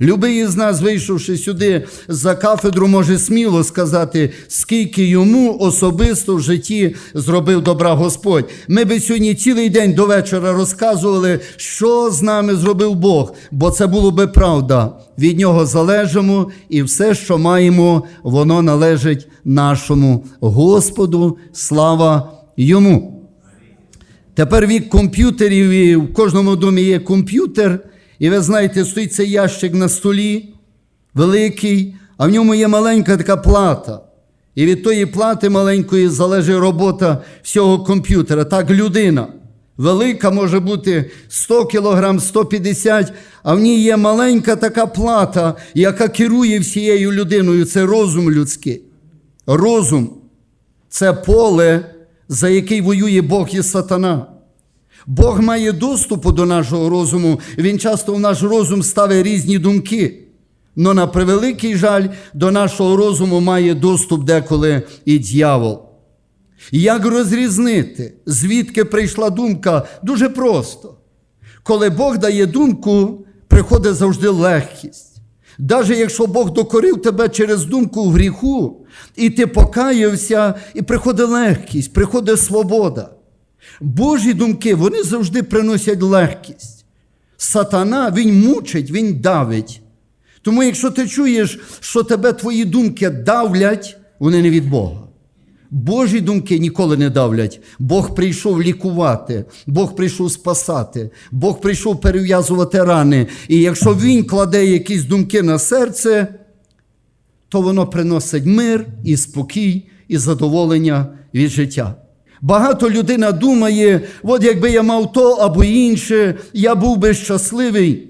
Любий із нас, вийшовши сюди за кафедру, може сміло сказати, скільки йому особисто в житті зробив добра Господь. Ми би сьогодні цілий день до вечора розказували, що з нами зробив Бог, бо це було би правда. Від нього залежимо, і все, що маємо, воно належить нашому Господу. Слава йому. Тепер вік комп'ютерів, і в кожному домі є комп'ютер, і ви знаєте, стоїть цей ящик на столі, великий, а в ньому є маленька така плата. І від тої плати маленької залежить робота всього комп'ютера. Так, людина. Велика може бути 100 кг, 150 а в ній є маленька така плата, яка керує всією людиною. Це розум людський. Розум це поле, за який воює Бог і сатана. Бог має доступу до нашого розуму, він часто в наш розум ставить різні думки. Но на превеликий жаль, до нашого розуму має доступ деколи і дьявол. Як розрізнити, звідки прийшла думка? Дуже просто. Коли Бог дає думку, приходить завжди легкість. Навіть якщо Бог докорив тебе через думку в гріху, і ти покаявся, і приходить легкість, приходить свобода. Божі думки вони завжди приносять легкість. Сатана він мучить, він давить. Тому, якщо ти чуєш, що тебе твої думки давлять, вони не від Бога. Божі думки ніколи не давлять. Бог прийшов лікувати, Бог прийшов спасати, Бог прийшов перев'язувати рани. І якщо Він кладе якісь думки на серце, то воно приносить мир і спокій, і задоволення від життя. Багато людина думає, от якби я мав то або інше, я був би щасливий.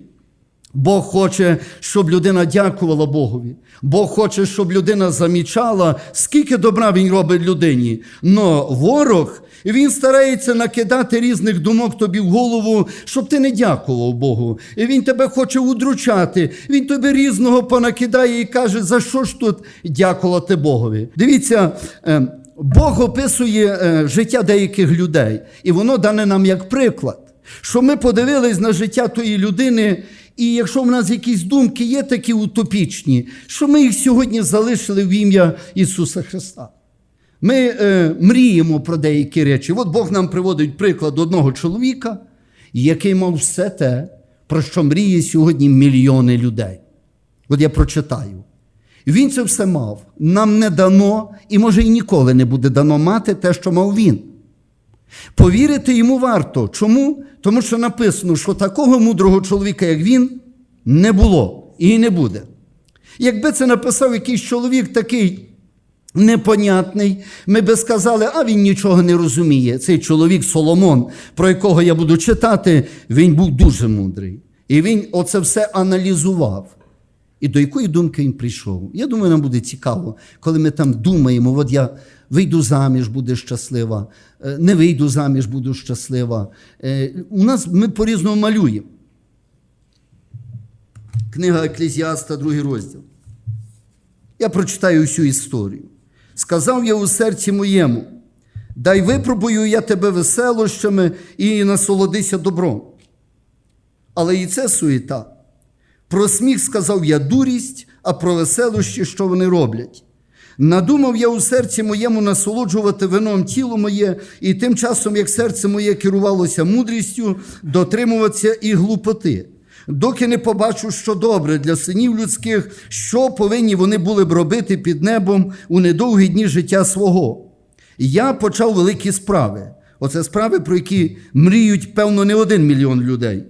Бог хоче, щоб людина дякувала Богові. Бог хоче, щоб людина замічала, скільки добра він робить людині. Но ворог він старається накидати різних думок тобі в голову, щоб ти не дякував Богу. І Він тебе хоче удручати. Він тобі різного понакидає і каже, за що ж тут дякувати Богові. Дивіться. Бог описує е, життя деяких людей, і воно дане нам як приклад, що ми подивились на життя тої людини, і якщо в нас якісь думки є такі утопічні, що ми їх сьогодні залишили в ім'я Ісуса Христа. Ми е, мріємо про деякі речі. От Бог нам приводить приклад одного чоловіка, який мав все те, про що мріє сьогодні мільйони людей. От я прочитаю. Він це все мав. Нам не дано, і може і ніколи не буде дано мати те, що мав він. Повірити йому варто. Чому? Тому що написано, що такого мудрого чоловіка, як він, не було і не буде. Якби це написав якийсь чоловік такий непонятний, ми би сказали, а він нічого не розуміє. Цей чоловік Соломон, про якого я буду читати, він був дуже мудрий. І він оце все аналізував. І до якої думки він прийшов? Я думаю, нам буде цікаво, коли ми там думаємо, от я вийду заміж, буду щаслива, е, не вийду заміж, буду щаслива. Е, У нас ми по-різному малюємо. Книга Еклезіаста, другий розділ. Я прочитаю всю історію. Сказав я у серці моєму, дай випробую я тебе веселощами і насолодися добром. Але і це суєта. Про сміх сказав я дурість, а про веселощі, що вони роблять. Надумав я у серці моєму насолоджувати вином тіло моє, і тим часом, як серце моє керувалося мудрістю, дотримуватися і глупоти, доки не побачу, що добре для синів людських, що повинні вони були б робити під небом у недовгі дні життя свого. Я почав великі справи. Оце справи, про які мріють, певно, не один мільйон людей.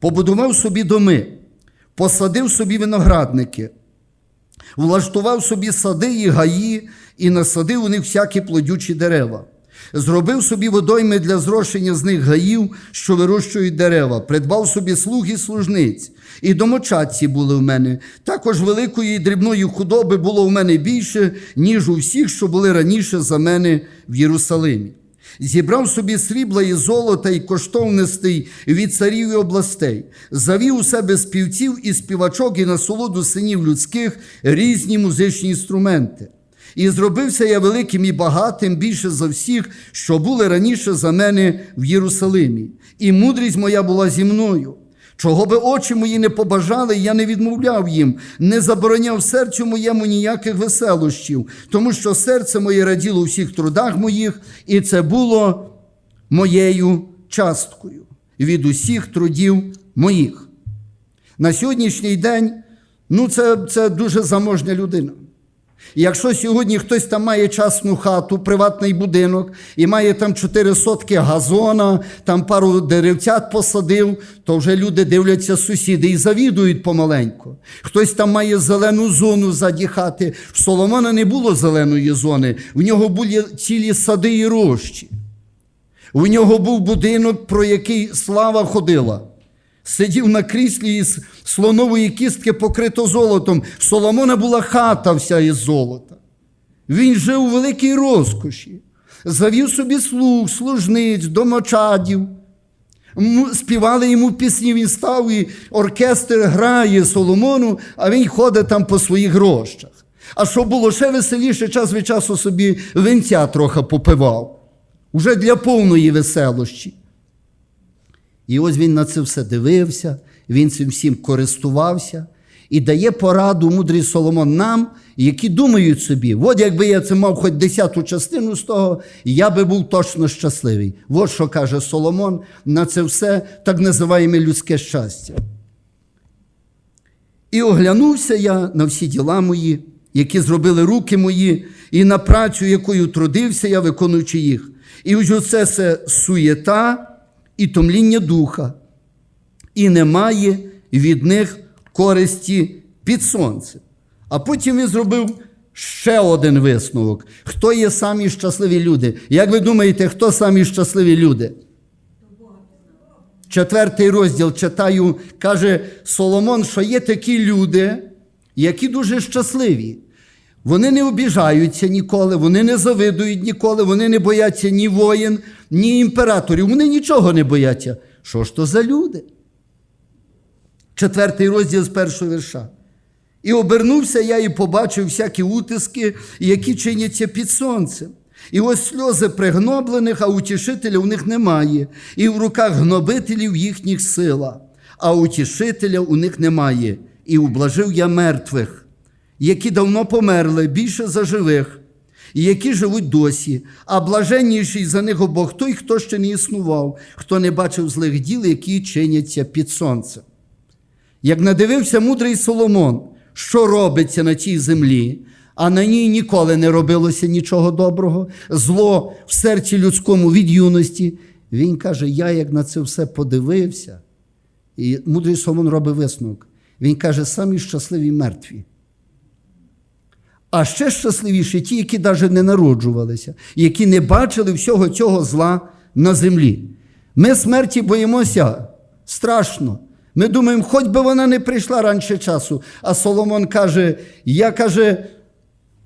Побудував собі доми, посадив собі виноградники, влаштував собі сади і гаї і насадив у них всякі плодючі дерева. Зробив собі водойми для зрошення з них гаїв, що вирощують дерева, придбав собі слуг і служниць, і домочадці були в мене. Також великої і дрібної худоби було в мене більше, ніж у всіх, що були раніше за мене в Єрусалимі. Зібрав собі срібла і золота і коштовностей від царів і областей, завів у себе співців і співачок і насолоду синів людських різні музичні інструменти. І зробився я великим і багатим більше за всіх, що були раніше за мене в Єрусалимі. І мудрість моя була зі мною. Чого би очі мої не побажали, я не відмовляв їм, не забороняв серцю моєму ніяких веселощів, тому що серце моє раділо у всіх трудах моїх, і це було моєю часткою від усіх трудів моїх. На сьогоднішній день ну це, це дуже заможня людина. І Якщо сьогодні хтось там має частну хату, приватний будинок і має там 4 сотки газона, там пару деревцят посадив, то вже люди дивляться сусіди і завідують помаленьку. Хтось там має зелену зону ззаді хати. В Соломона не було зеленої зони, в нього були цілі сади і рощі. У нього був будинок, про який слава ходила. Сидів на кріслі із слонової кістки покрито золотом. Соломона була хата вся із золота. Він жив у великій розкоші, завів собі слуг, служниць, домочадів. Співали йому пісні, він став і оркестр грає Соломону, а він ходить там по своїх рощах. А що було ще веселіше, час від часу собі винця трохи попивав. Уже для повної веселощі. І ось він на це все дивився, він цим всім користувався і дає пораду мудрий Соломон нам, які думають собі, от якби я це мав хоч десяту частину з того, я би був точно щасливий. От що каже Соломон на це все так називаємо людське щастя. І оглянувся я на всі діла мої, які зробили руки мої, і на працю, якою трудився я, виконуючи їх. І ось оце це суєта і томління духа, і немає від них користі під сонцем. А потім він зробив ще один висновок. Хто є самі щасливі люди? Як ви думаєте, хто самі щасливі люди? Четвертий розділ читаю, каже Соломон, що є такі люди, які дуже щасливі. Вони не обіжаються ніколи, вони не завидують ніколи, вони не бояться ні воїн, ні імператорів. Вони нічого не бояться. Що ж то за люди? Четвертий розділ з першого вірша. І обернувся я і побачив всякі утиски, які чиняться під сонцем. І ось сльози пригноблених, а утішителя у них немає, і в руках гнобителів їхніх сила, а утішителя у них немає. І ублажив я мертвих, які давно померли більше за живих, і які живуть досі, а блаженніший за них обох той, хто ще не існував, хто не бачив злих діл, які чиняться під сонцем. Як надивився мудрий Соломон, що робиться на цій землі, а на ній ніколи не робилося нічого доброго, зло в серці людському від юності, він каже: Я як на це все подивився. І мудрий Соломон робить висновок. Він каже, самі щасливі мертві. А ще щасливіші ті, які навіть не народжувалися, які не бачили всього цього зла на землі. Ми смерті боїмося страшно. Ми думаємо, хоч би вона не прийшла раніше часу. А Соломон каже: я каже,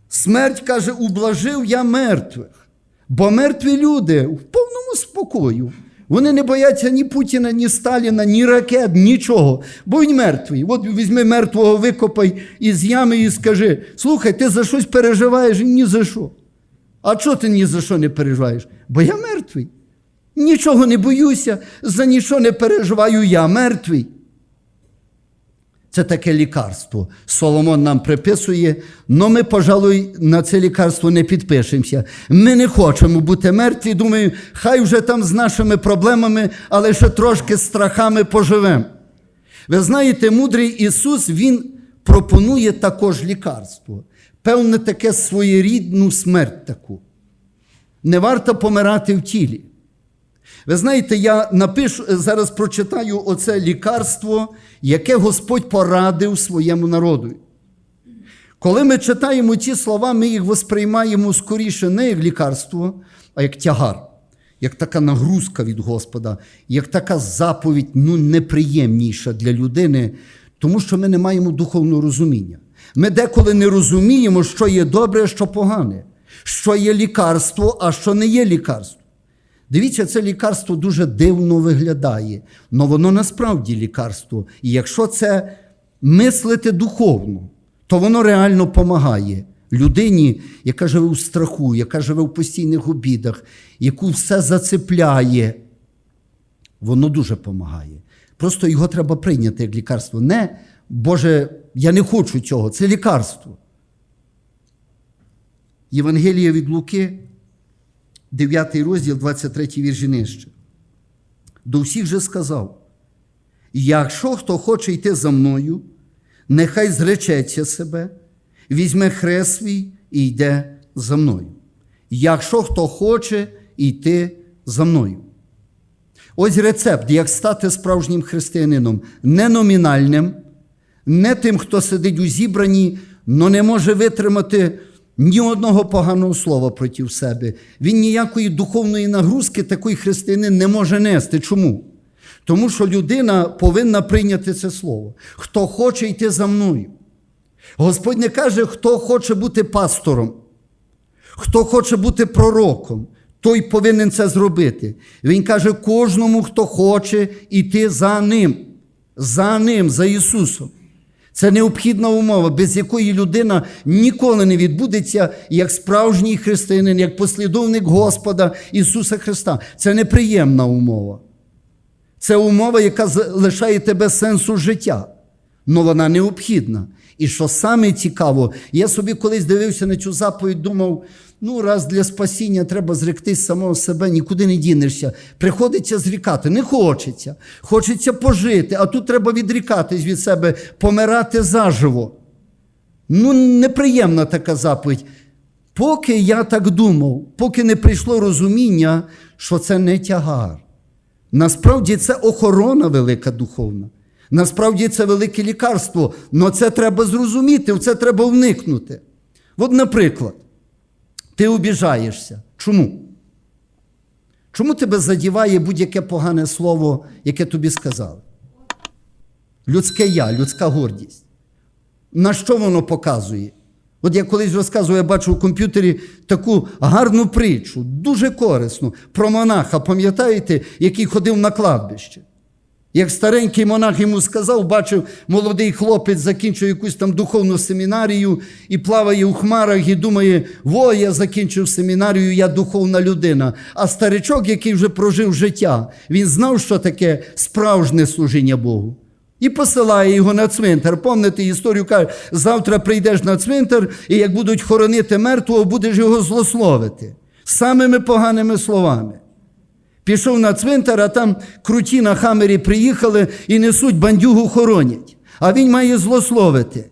смерть каже, ублажив я мертвих. Бо мертві люди в повному спокою. Вони не бояться ні Путіна, ні Сталіна, ні ракет, нічого. Бо він мертвий. От візьми мертвого, викопай із ями і скажи: слухай, ти за щось переживаєш? Ні за що. А чого ти ні за що не переживаєш? Бо я мертвий. Нічого не боюся, за нічого не переживаю, я мертвий. Це таке лікарство. Соломон нам приписує, але ми, пожалуй, на це лікарство не підпишемося. Ми не хочемо бути мертві. Думаю, хай вже там з нашими проблемами, але ще трошки страхами поживемо. Ви знаєте, мудрий Ісус Він пропонує також лікарство. Певне, таке своєрідну смерть таку. Не варто помирати в тілі. Ви знаєте, я напишу, зараз прочитаю оце лікарство, яке Господь порадив своєму народу. Коли ми читаємо ці слова, ми їх восприймаємо скоріше не як лікарство, а як тягар, як така нагрузка від Господа, як така заповідь ну, неприємніша для людини, тому що ми не маємо духовного розуміння. Ми деколи не розуміємо, що є добре, а що погане, що є лікарство, а що не є лікарство. Дивіться, це лікарство дуже дивно виглядає, але воно насправді лікарство. І якщо це мислити духовно, то воно реально допомагає людині, яка живе у страху, яка живе в постійних обідах, яку все зацепляє. Воно дуже допомагає. Просто його треба прийняти як лікарство. Не, Боже, я не хочу цього, це лікарство. Євангелія від Луки, 9 розділ, 23 вірші нижче. До всіх же сказав: якщо хто хоче йти за мною, нехай зречеться себе, візьме хрест свій і йде за мною. Якщо хто хоче йти за мною. Ось рецепт, як стати справжнім християнином, не номінальним, не тим, хто сидить у зібранні, але не може витримати ні одного поганого слова проти себе. Він ніякої духовної нагрузки такий християнин не може нести. Чому? Тому що людина повинна прийняти це слово. Хто хоче йти за мною. Господь не каже, хто хоче бути пастором, хто хоче бути пророком, той повинен це зробити. Він каже кожному, хто хоче йти за ним, за ним, за Ісусом. Це необхідна умова, без якої людина ніколи не відбудеться як справжній християнин, як послідовник Господа Ісуса Христа. Це неприємна умова. Це умова, яка лишає тебе сенсу життя. Але вона необхідна. І що саме цікаво, я собі колись дивився на цю заповідь, думав: ну, раз для спасіння треба зректись самого себе, нікуди не дінешся. Приходиться зрікати, не хочеться. Хочеться пожити, а тут треба відрікатись від себе, помирати заживо. Ну, неприємна така заповідь. Поки я так думав, поки не прийшло розуміння, що це не тягар. Насправді це охорона велика духовна. Насправді це велике лікарство, але це треба зрозуміти, в це треба вникнути. От, наприклад, ти обіжаєшся. Чому? Чому тебе задіває будь-яке погане слово, яке тобі сказали? Людське я, людська гордість. На що воно показує? От я колись розказував, я бачу в комп'ютері таку гарну притчу, дуже корисну, про монаха, пам'ятаєте, який ходив на кладбище. Як старенький монах йому сказав, бачив, молодий хлопець закінчив якусь там духовну семінарію і плаває у хмарах і думає, во, я закінчив семінарію, я духовна людина. А старичок, який вже прожив життя, він знав, що таке справжнє служіння Богу. І посилає його на цвинтар. Помните історію, каже, завтра прийдеш на цвинтар, і як будуть хоронити мертвого, будеш його злословити самими поганими словами. Пішов на цвинтар, а там круті на хамері приїхали і несуть бандюгу хоронять. А він має злословити.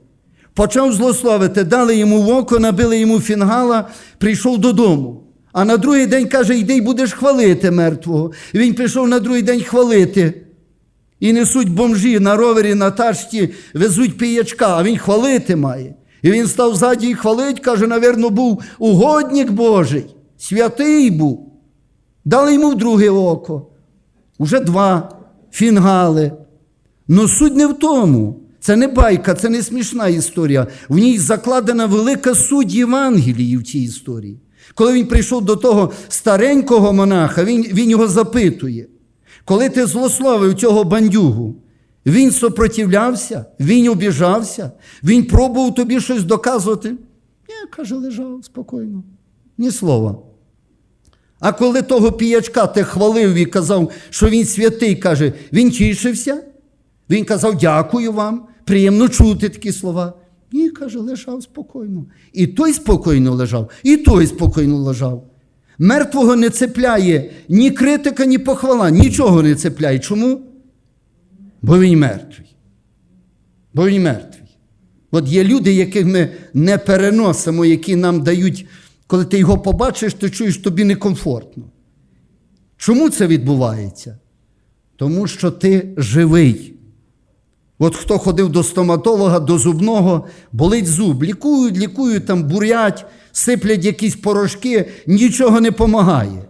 Почав злословити, дали йому в око, набили йому фінгала, прийшов додому. А на другий день каже, йди й будеш хвалити мертвого. Він пішов на другий день хвалити. І несуть бомжі на ровері, на тачці, везуть піячка, а він хвалити має. І він став ззаді і хвалить, каже, навірно, був угодник Божий, святий був. Дали йому друге око. Уже два фінгали. Но суть не в тому. Це не байка, це не смішна історія. В ній закладена велика суть Євангелії в цій історії. Коли він прийшов до того старенького монаха, він, він його запитує. Коли ти злословив цього бандюгу, він сопротивлявся, він обіжався, він пробував тобі щось доказувати. Ні, каже, лежав спокійно, ні слова. А коли того піячка ти хвалив і казав, що він святий, каже, він тішився, він казав, дякую вам, приємно чути такі слова. Ні, каже, лежав спокійно. І той спокійно лежав, і той спокійно лежав. Мертвого не цепляє ні критика, ні похвала, нічого не цепляє. Чому? Бо він мертвий. Бо він мертвий. От є люди, яких ми не переносимо, які нам дають, коли ти його побачиш, ти чуєш тобі некомфортно. Чому це відбувається? Тому що ти живий. От хто ходив до стоматолога, до зубного, болить зуб, лікують, лікують, там бурять, сиплять якісь порошки, нічого не допомагає.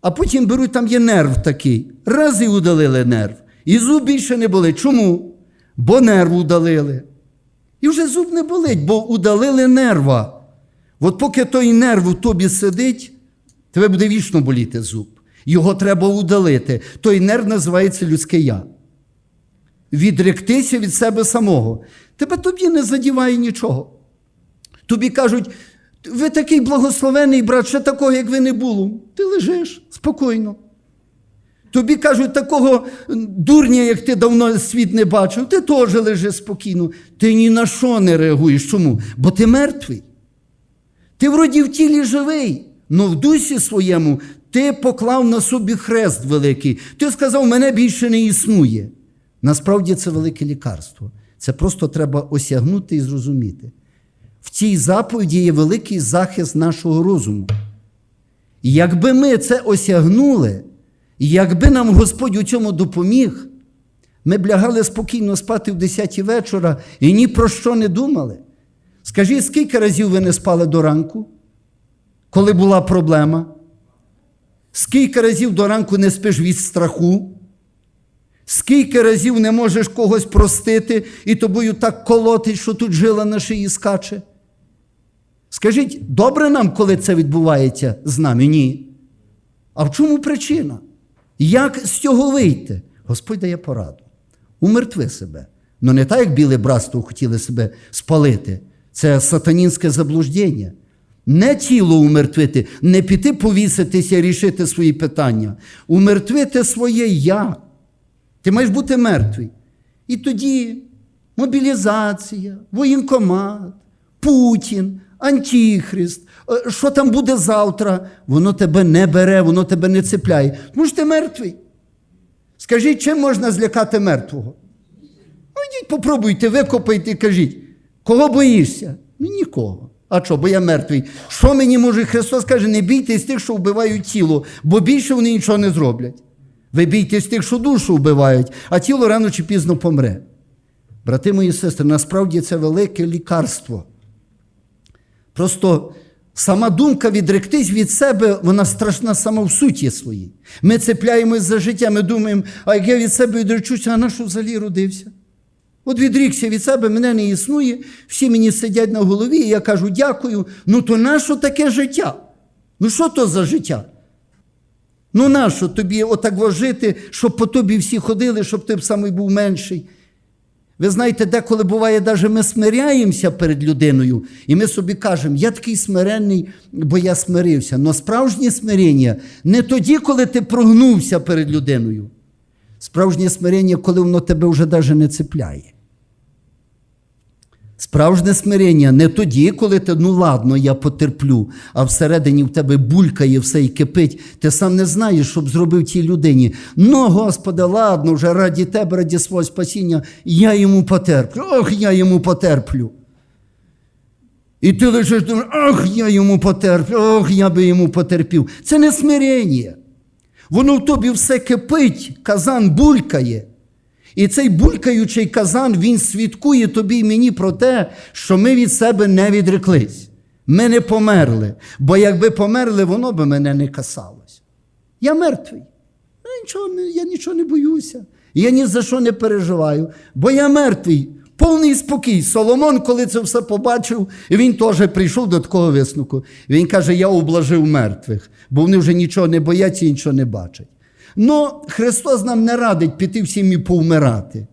А потім беруть, там є нерв такий. Раз і удалили нерв. І зуб більше не болить. Чому? Бо нерв удалили. І вже зуб не болить, бо удалили нерва. От поки той нерв у тобі сидить, тебе буде вічно боліти зуб. Його треба удалити. Той нерв називається людське я. Відректися від себе самого. Тебе тобі не задіває нічого. Тобі кажуть, ви такий благословений брат, ще такого, як ви не було. Ти лежиш спокійно. Тобі кажуть, такого дурня, як ти давно світ не бачив, ти теж лежи спокійно. Ти ні на що не реагуєш. Чому? Бо ти мертвий. Ти вроді в тілі живий, але в дусі своєму ти поклав на собі хрест великий. Ти сказав, мене більше не існує. Насправді це велике лікарство. Це просто треба осягнути і зрозуміти. В цій заповіді є великий захист нашого розуму. І якби ми це осягнули, і якби нам Господь у цьому допоміг, ми б лягали спокійно спати в 10 вечора і ні про що не думали. Скажіть, скільки разів ви не спали до ранку, коли була проблема? Скільки разів до ранку не спиш від страху? Скільки разів не можеш когось простити і тобою так колотить, що тут жила на шиї скаче? Скажіть, добре нам, коли це відбувається з нами? Ні. А в чому причина? Як з цього вийти? Господь дає пораду. Умертви себе. Ну не так, як біле братство хотіли себе спалити. Це сатанінське заблуждення. Не тіло умертвити, не піти повіситися і рішити свої питання. Умертвити своє я. Ти маєш бути мертвий. І тоді мобілізація, воєнкомат, Путін, Антихрист, е, що там буде завтра, воно тебе не бере, воно тебе не цепляє. Тому що ти мертвий. Скажіть, чим можна злякати мертвого? Ну, йдіть, попробуйте, викопайте і кажіть, кого боїшся? Ну, нікого. А що, бо я мертвий. Що мені може Христос каже, не бійтесь тих, що вбивають тіло, бо більше вони нічого не зроблять. Ви бійтесь тих, що душу вбивають, а тіло рано чи пізно помре. Брати мої сестри, насправді це велике лікарство. Просто сама думка відректись від себе, вона страшна сама в суті своїй. Ми цепляємось за життя, ми думаємо, а як я від себе відречуся, а на що взагалі родився? От відрікся від себе, мене не існує, всі мені сидять на голові, і я кажу дякую. Ну то нащо таке життя? Ну що то за життя? Ну нащо тобі отак жити, щоб по тобі всі ходили, щоб ти б самий був менший? Ви знаєте, деколи буває, навіть ми смиряємося перед людиною, і ми собі кажемо, я такий смиренний, бо я смирився. Но справжнє смирення не тоді, коли ти прогнувся перед людиною. Справжнє смирення, коли воно тебе вже навіть не цепляє. Справжнє смирення не тоді, коли ти, ну ладно, я потерплю, а всередині в тебе булькає все і кипить. Ти сам не знаєш, що б зробив тій людині. Ну, Господи, ладно, вже раді тебе, раді свого спасіння, я йому потерплю. Ох, я йому потерплю. І ти лежиш думаєш, ох, я йому потерплю, ох, я би йому потерпів. Це не смирення. Воно в тобі все кипить, казан булькає. І цей булькаючий казан, він свідкує тобі і мені про те, що ми від себе не відреклись. Ми не померли. Бо якби померли, воно би мене не касалось. Я мертвий. Я нічого, я нічого не боюся. Я ні за що не переживаю, бо я мертвий. Повний спокій. Соломон, коли це все побачив, він теж прийшов до такого висновку. Він каже: Я облажив мертвих, бо вони вже нічого не бояться і нічого не бачать. Ну, Христос нам не радить піти всім і повмирати.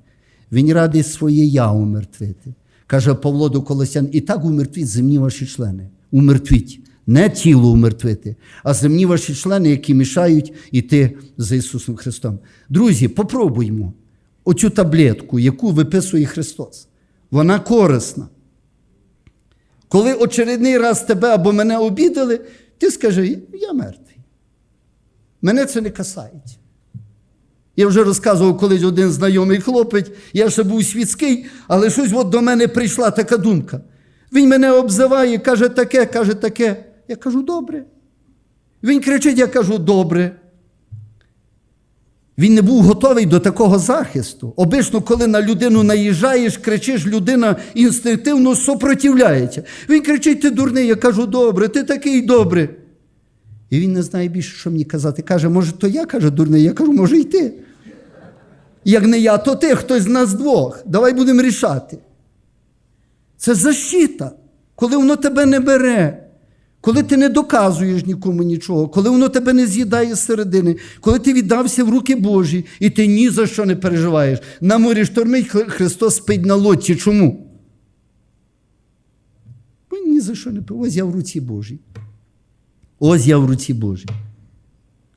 Він радить своє я умертвити. Каже Павло до Колосян, і так умертвіть земні ваші члени. Умертвіть. Не тіло умертвити, а земні ваші члени, які мішають іти за Ісусом Христом. Друзі, попробуймо оцю таблетку, яку виписує Христос. Вона корисна. Коли очередний раз тебе або мене обідали, ти скажи, я мертвий. Мене це не касається. Я вже розказував колись один знайомий хлопець, я ще був світський, але щось от до мене прийшла така думка. Він мене обзиває, каже таке, каже таке. Я кажу, добре. Він кричить, я кажу, добре. Він не був готовий до такого захисту. Обично, коли на людину наїжджаєш, кричиш, людина інстинктивно сопротивляється. Він кричить, ти дурний, я кажу, добре, ти такий добрий. І він не знає більше, що мені казати. Каже, може, то я каже, дурний, я кажу, може, й ти. Як не я, то ти, хтось з нас двох. Давай будемо рішати. Це защита, коли воно тебе не бере, коли ти не доказуєш нікому нічого, коли воно тебе не з'їдає з середини, коли ти віддався в руки Божі, і ти ні за що не переживаєш. На морі штормить, Христос спить на лодці. Чому? Бо ні за що не Ось я в руці Божій. Ось я в руці Божій.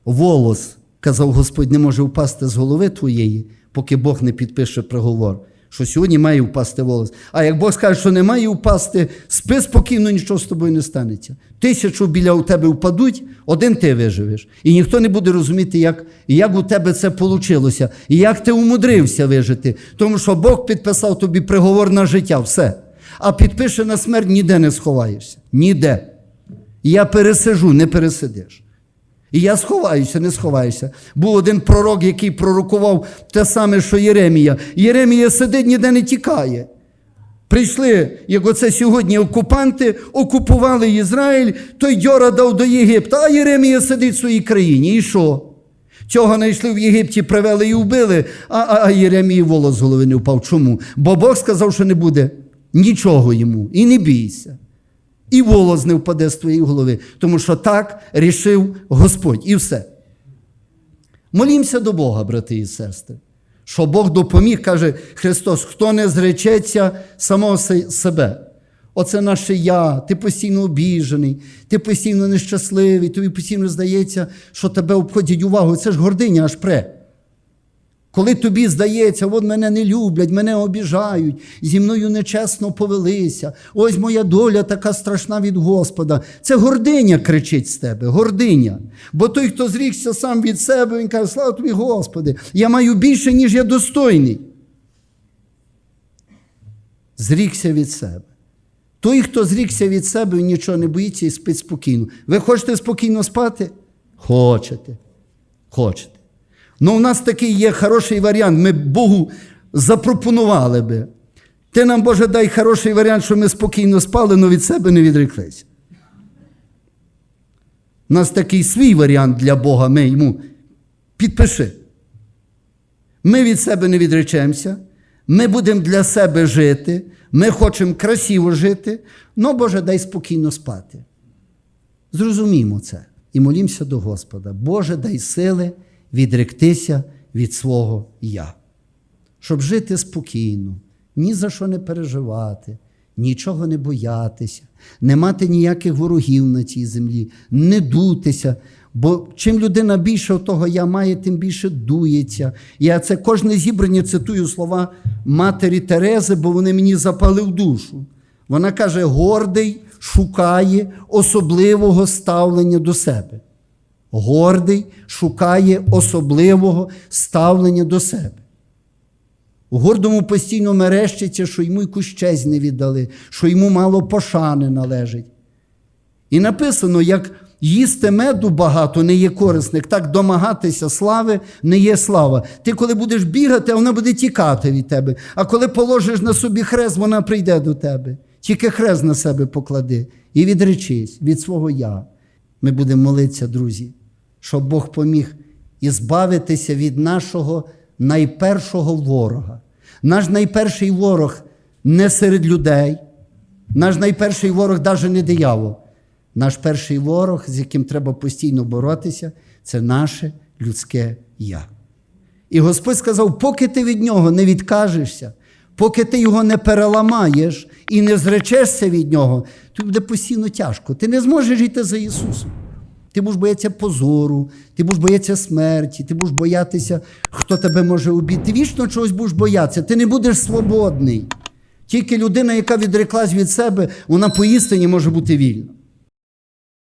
Волос казав Господь, не може впасти з голови твоєї, поки Бог не підпише приговор. Що сьогодні має впасти волос. А як Бог скаже, що не має впасти, спи спокійно, нічого з тобою не станеться. Тисячу біля у тебе впадуть, один ти виживеш. І ніхто не буде розуміти, як, як у тебе це вийшло, і як ти умудрився вижити. Тому що Бог підписав тобі приговор на життя, все. А підпише на смерть ніде не сховаєшся. Ніде. Я пересижу, не пересидиш. І я сховаюся, не сховаюся. Був один пророк, який пророкував те саме, що Єремія. Єремія сидить, ніде не тікає. Прийшли, як оце сьогодні окупанти, окупували Ізраїль, той Дьора дав до Єгипта, а Єремія сидить в своїй країні. І що? Цього знайшли в Єгипті, привели і вбили, а, а, а Єремії волос з голови не впав. Чому? Бо Бог сказав, що не буде нічого йому. І не бійся. І волос не впаде з твоєї голови, тому що так рішив Господь. І все. Молімося до Бога, брати і сестри, що Бог допоміг, каже Христос, хто не зречеться самого себе. Оце наше я, ти постійно обіжений, ти постійно нещасливий, тобі постійно здається, що тебе обходять увагу. Це ж гординя аж пре. Коли тобі здається, от мене не люблять, мене обіжають, зі мною нечесно повелися, ось моя доля така страшна від Господа. Це гординя кричить з тебе, гординя. Бо той, хто зрікся сам від себе, він каже, слава тобі, Господи, я маю більше, ніж я достойний. Зрікся від себе. Той, хто зрікся від себе, він нічого не боїться і спить спокійно. Ви хочете спокійно спати? Хочете. Хочете. Ну, у нас такий є хороший варіант. Ми Богу запропонували би. Ти нам, Боже, дай хороший варіант, що ми спокійно спали, але від себе не відреклися. У нас такий свій варіант для Бога, ми йому підпиши. Ми від себе не відречемося, ми будемо для себе жити, ми хочемо красиво жити, але, Боже, дай спокійно спати. Зрозуміємо це і молімося до Господа. Боже, дай сили відректися від свого я, щоб жити спокійно, ні за що не переживати, нічого не боятися, не мати ніяких ворогів на цій землі, не дутися. Бо чим людина більше того я має, тим більше дується. Я це кожне зібрання цитую слова матері Терези, бо вони мені запали в душу. Вона каже: гордий шукає особливого ставлення до себе. Гордий шукає особливого ставлення до себе. У гордому постійно мерещиться, що йому якусь честь не віддали, що йому мало пошани належить. І написано, як їсти меду багато не є корисник, так домагатися слави не є слава. Ти, коли будеш бігати, вона буде тікати від тебе. А коли положиш на собі хрест, вона прийде до тебе. Тільки хрест на себе поклади і відречись від свого я. Ми будемо молитися, друзі, щоб Бог поміг ізбавитися від нашого найпершого ворога. Наш найперший ворог не серед людей, наш найперший ворог навіть не диявол. Наш перший ворог, з яким треба постійно боротися, це наше людське я. І Господь сказав: поки ти від нього не відкажешся, поки ти його не переламаєш і не зречешся від нього, тобі буде постійно тяжко. Ти не зможеш жити за Ісусом. Ти будеш боятися позору, ти будеш боятися смерті, ти будеш боятися, хто тебе може убити. Ти вічно чогось будеш боятися, ти не будеш свободний. Тільки людина, яка відреклась від себе, вона поістині може бути вільна.